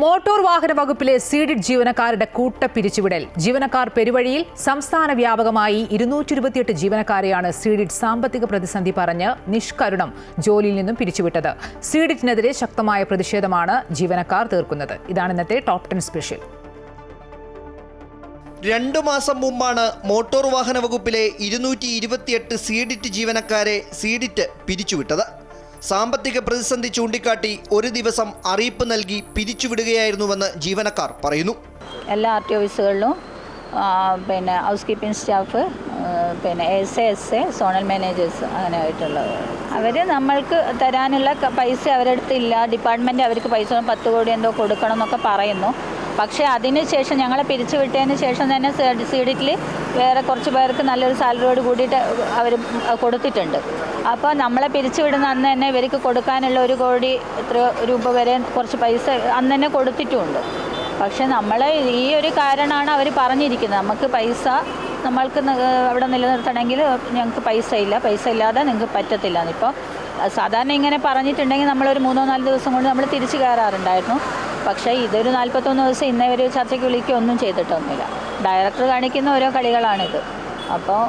Motor വാഹന വകുപ്പിലെ സീഡിഡ് ജീവനക്കാരുടെ കൂട്ട പിരിച്ചുവിടൽ. ജീവനക്കാർ പെരുവഴിയിൽ സംസ്ഥാന വ്യാപകമായി ഇരുന്നൂറ്റി ഇരുപത്തിയെട്ട് ജീവനക്കാരെയാണ് സീഡിഡ് സാമ്പത്തിക പ്രതിസന്ധി പറഞ്ഞ് നിഷ്കരുണം ജോലിയിൽ നിന്നും പിരിച്ചുവിട്ടത്. സീഡിറ്റിനെതിരെ ശക്തമായ പ്രതിഷേധമാണ് ജീവനക്കാർ തീർക്കുന്നത്. ഇതാണ് ഇന്നത്തെ ടോപ് ടെൻ സ്പെഷ്യൽ രണ്ടു മാസം മുമ്പാണ് മോട്ടോർ വാഹന വകുപ്പിലെ ഇരുന്നൂറ്റി ഇരുപത്തിയെട്ട് സീഡിറ്റ് ജീവനക്കാരെ സീഡിറ്റ് പിരിച്ചുവിട്ടത്. സാമ്പത്തിക പ്രതിസന്ധി ചൂണ്ടിക്കാട്ടി ഒരു ദിവസം അറിയിപ്പ് നൽകി പിരിച്ചുവിടുകയായിരുന്നുവെന്ന് ജീവനക്കാർ പറയുന്നു. എല്ലാ ആർ ടി ഓഫീസുകളിലും പിന്നെ ഹൗസ് കീപ്പിംഗ് സ്റ്റാഫ് പിന്നെ S A S A zonal managers അങ്ങനെ അവർ നമ്മൾക്ക് തരാനുള്ള പൈസ അവരെടുത്തില്ല ഡിപ്പാർട്ട്മെന്റ് അവർക്ക് പൈസ പത്ത് കോടി എന്തോ കൊടുക്കണം എന്നൊക്കെ പറയുന്നു. പക്ഷേ അതിന് ശേഷം ഞങ്ങളെ പിരിച്ചുവിട്ടതിന് ശേഷം തന്നെ സീഡിറ്റിൽ വേറെ കുറച്ച് പേർക്ക് നല്ലൊരു സാലറിയോട് കൂടിയിട്ട് അവർ കൊടുത്തിട്ടുണ്ട്. അപ്പോൾ നമ്മളെ പിരിച്ചു വിടുന്ന അന്ന് തന്നെ ഇവർക്ക് കൊടുക്കാനുള്ള ഒരു കോടി എത്ര രൂപ വരെ കുറച്ച് പൈസ അന്ന് തന്നെ കൊടുത്തിട്ടുമുണ്ട് പക്ഷെ നമ്മൾ ഈ ഒരു കാരണമാണ് അവർ പറഞ്ഞിരിക്കുന്നത്. നമുക്ക് പൈസ നമ്മൾക്ക് അവിടെ നിലനിർത്തണമെങ്കിൽ ഞങ്ങൾക്ക് പൈസ ഇല്ല. പൈസ ഇല്ലാതെ നിങ്ങൾക്ക് പറ്റത്തില്ല. ഇപ്പോൾ സാധാരണ ഇങ്ങനെ പറഞ്ഞിട്ടുണ്ടെങ്കിൽ നമ്മളൊരു മൂന്നോ നാല് ദിവസം കൊണ്ട് നമ്മൾ തിരിച്ചു കയറാറുണ്ടായിരുന്നു. പക്ഷേ ഇതൊരു നാൽപ്പത്തൊന്ന് ദിവസം ഇന്നേ ഒരു ചർച്ചയ്ക്ക് വിളിക്കൊന്നും ഒന്നും ചെയ്തിട്ടൊന്നുമില്ല. ഡയറക്ടർ കാണിക്കുന്ന ഓരോ കളികളാണിത്. അപ്പോൾ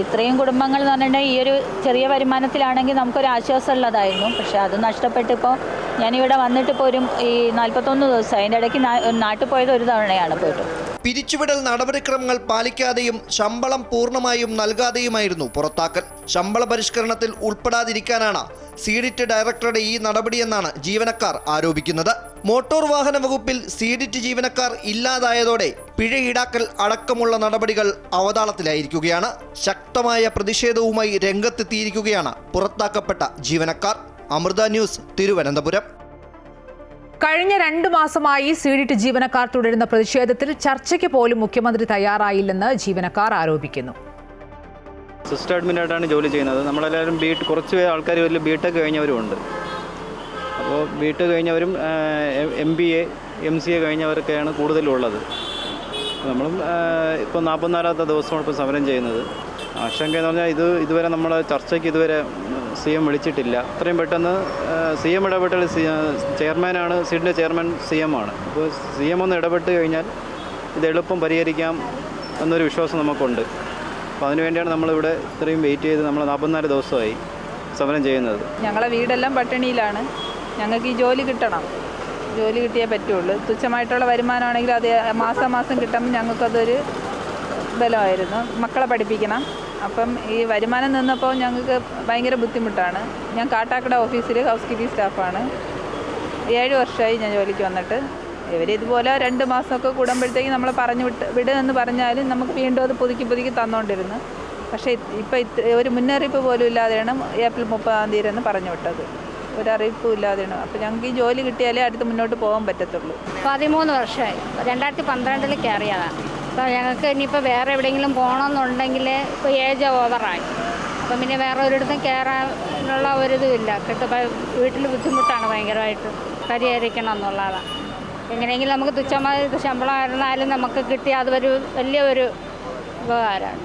ഇത്രയും കുടുംബങ്ങൾ എന്ന് പറഞ്ഞിട്ടുണ്ടെങ്കിൽ ഈ ഒരു ചെറിയ വരുമാനത്തിലാണെങ്കിൽ നമുക്കൊരു ആശ്വാസമുള്ളതായിരുന്നു പക്ഷേ അത് നഷ്ടപ്പെട്ടിപ്പോൾ ഞാനിവിടെ വന്നിട്ട് പോരും ഈ നാൽപ്പത്തൊന്ന് ദിവസം അതിന്റെ ഇടയ്ക്ക് നാട്ടിൽ പോയത് ഒരു തവണയാണ് പോയിട്ട്. പിരിച്ചുവിടൽ നടപടിക്രമങ്ങൾ പാലിക്കാതെയും ശമ്പളം പൂർണമായും നൽകാതെയുമായിരുന്നു പുറത്താക്കൽ. ശമ്പള പരിഷ്കരണത്തിൽ ഉൾപ്പെടാതിരിക്കാനാണ് സീഡിറ്റ് ഡയറക്ടറുടെ ഈ നടപടിയെന്നാണ് ജീവനക്കാർ ആരോപിക്കുന്നത്. മോട്ടോർ വാഹന വകുപ്പിൽ സീഡിറ്റ് ജീവനക്കാർ ഇല്ലാതായതോടെ പിഴ ഈടാക്കൽ അടക്കമുള്ള നടപടികൾ അവതാളത്തിലായിരിക്കുകയാണ്. ശക്തമായ പ്രതിഷേധവുമായി രംഗത്തെത്തിയിരിക്കുകയാണ് പുറത്താക്കപ്പെട്ട ജീവനക്കാർ. അമൃത ന്യൂസ് തിരുവനന്തപുരം. കഴിഞ്ഞ രണ്ട് മാസമായി സീഡിറ്റ് ജീവനക്കാർ തുടരുന്ന പ്രതിഷേധത്തിൽ ചർച്ചയ്ക്ക് പോലും മുഖ്യമന്ത്രി തയ്യാറായില്ലെന്ന് ജീവനക്കാർ ആരോപിക്കുന്നു. സിസ്റ്റർ അഡ്മിനായിട്ടാണ് ജോലി ചെയ്യുന്നത്. നമ്മളെല്ലാവരും ബി കുറച്ച് ആൾക്കാർ വലിയ ബി ടെക് കഴിഞ്ഞവരും ഉണ്ട് അപ്പോൾ B കഴിഞ്ഞവരും M B A M C A കഴിഞ്ഞവരൊക്കെയാണ് കൂടുതലുള്ളത്. നമ്മളും ഇപ്പോൾ നാൽപ്പത്തിനാലാമത്തെ ദിവസമാണ് ഇപ്പോൾ സമരം ചെയ്യുന്നത്. ആശങ്ക എന്ന് പറഞ്ഞാൽ ഇത് ഇതുവരെ നമ്മൾ ചർച്ചയ്ക്ക് ഇതുവരെ സി എം വിളിച്ചിട്ടില്ല. അത്രയും പെട്ടെന്ന് സി എം ഇടപെട്ടൽ സി ചെയർമാനാണ് സീറ്റിന്റെ ചെയർമാൻ സി എം ആണ്. അപ്പോൾ സി എം ഒന്ന് ഇടപെട്ട് കഴിഞ്ഞാൽ ഇത് എളുപ്പം പരിഹരിക്കാം എന്നൊരു വിശ്വാസം നമുക്കുണ്ട്. അപ്പോൾ അതിനുവേണ്ടിയാണ് നമ്മളിവിടെ ഇത്രയും വെയിറ്റ് ചെയ്ത് നമ്മൾ നാൽപ്പത്തിനാല് ദിവസമായി സമരം ചെയ്യുന്നത്. ഞങ്ങളുടെ വീടെല്ലാം പട്ടിണിയിലാണ്. ഞങ്ങൾക്ക് ഈ ജോലി കിട്ടണം. ജോലി കിട്ടിയേ പറ്റുള്ളൂ. തുച്ഛമായിട്ടുള്ള വരുമാനമാണെങ്കിൽ അത് മാസം മാസം കിട്ടുമ്പോൾ ഞങ്ങൾക്കതൊരു ബലമായിരുന്നു. മക്കളെ പഠിപ്പിക്കണം. അപ്പം ഈ വരുമാനം നിന്നപ്പോൾ ഞങ്ങൾക്ക് ഭയങ്കര ബുദ്ധിമുട്ടാണ്. ഞാൻ കാട്ടാക്കട ഓഫീസിൽ ഹൗസ് കീപ്പിംഗ് സ്റ്റാഫാണ്. ഏഴ് വർഷമായി ഞാൻ ജോലിക്ക് വന്നിട്ട്. ഇവർ ഇതുപോലെ രണ്ട് മാസമൊക്കെ കൂടുമ്പോഴത്തേക്ക് നമ്മളെ പറഞ്ഞു വിട്ട് വിടുമെന്ന് പറഞ്ഞാലും നമുക്ക് വീണ്ടും അത് പുതുക്കി പുതുക്കി തന്നുകൊണ്ടിരുന്നു പക്ഷേ ഇപ്പം ഒരു മുന്നറിയിപ്പ് പോലും ഇല്ലാതെയാണ് ഏപ്രിൽ മുപ്പതാം തീയതി എന്ന് പറഞ്ഞു വിട്ടത്. ഒരു അറിയിപ്പും ഇല്ലാതെയാണ് അപ്പോൾ ഞങ്ങൾക്ക് ഈ ജോലി കിട്ടിയാലേ അടുത്ത് മുന്നോട്ട് പോകാൻ പറ്റത്തുള്ളൂ. പതിമൂന്ന് വർഷമായി. രണ്ടായിരത്തി പന്ത്രണ്ടിൽ കയറിയതാണ് അപ്പോൾ ഞങ്ങൾക്ക് ഇനിയിപ്പോൾ വേറെ എവിടെയെങ്കിലും പോകണമെന്നുണ്ടെങ്കിൽ ഇപ്പോൾ ഏജ് ഓവറായി അപ്പം പിന്നെ വേറെ ഒരിടത്തും കയറാനുള്ള ഒരിതുമില്ല. കിട്ടും വീട്ടിൽ ബുദ്ധിമുട്ടാണ് ഭയങ്കരമായിട്ട്. പരിഹരിക്കണം എന്നുള്ളതാണ് എങ്ങനെയെങ്കിലും നമുക്ക് തുച്ഛമായ ശമ്പളം ആയിരുന്നാലും നമുക്ക് കിട്ടിയ അതൊരു വലിയൊരു ഉപകാരമാണ്.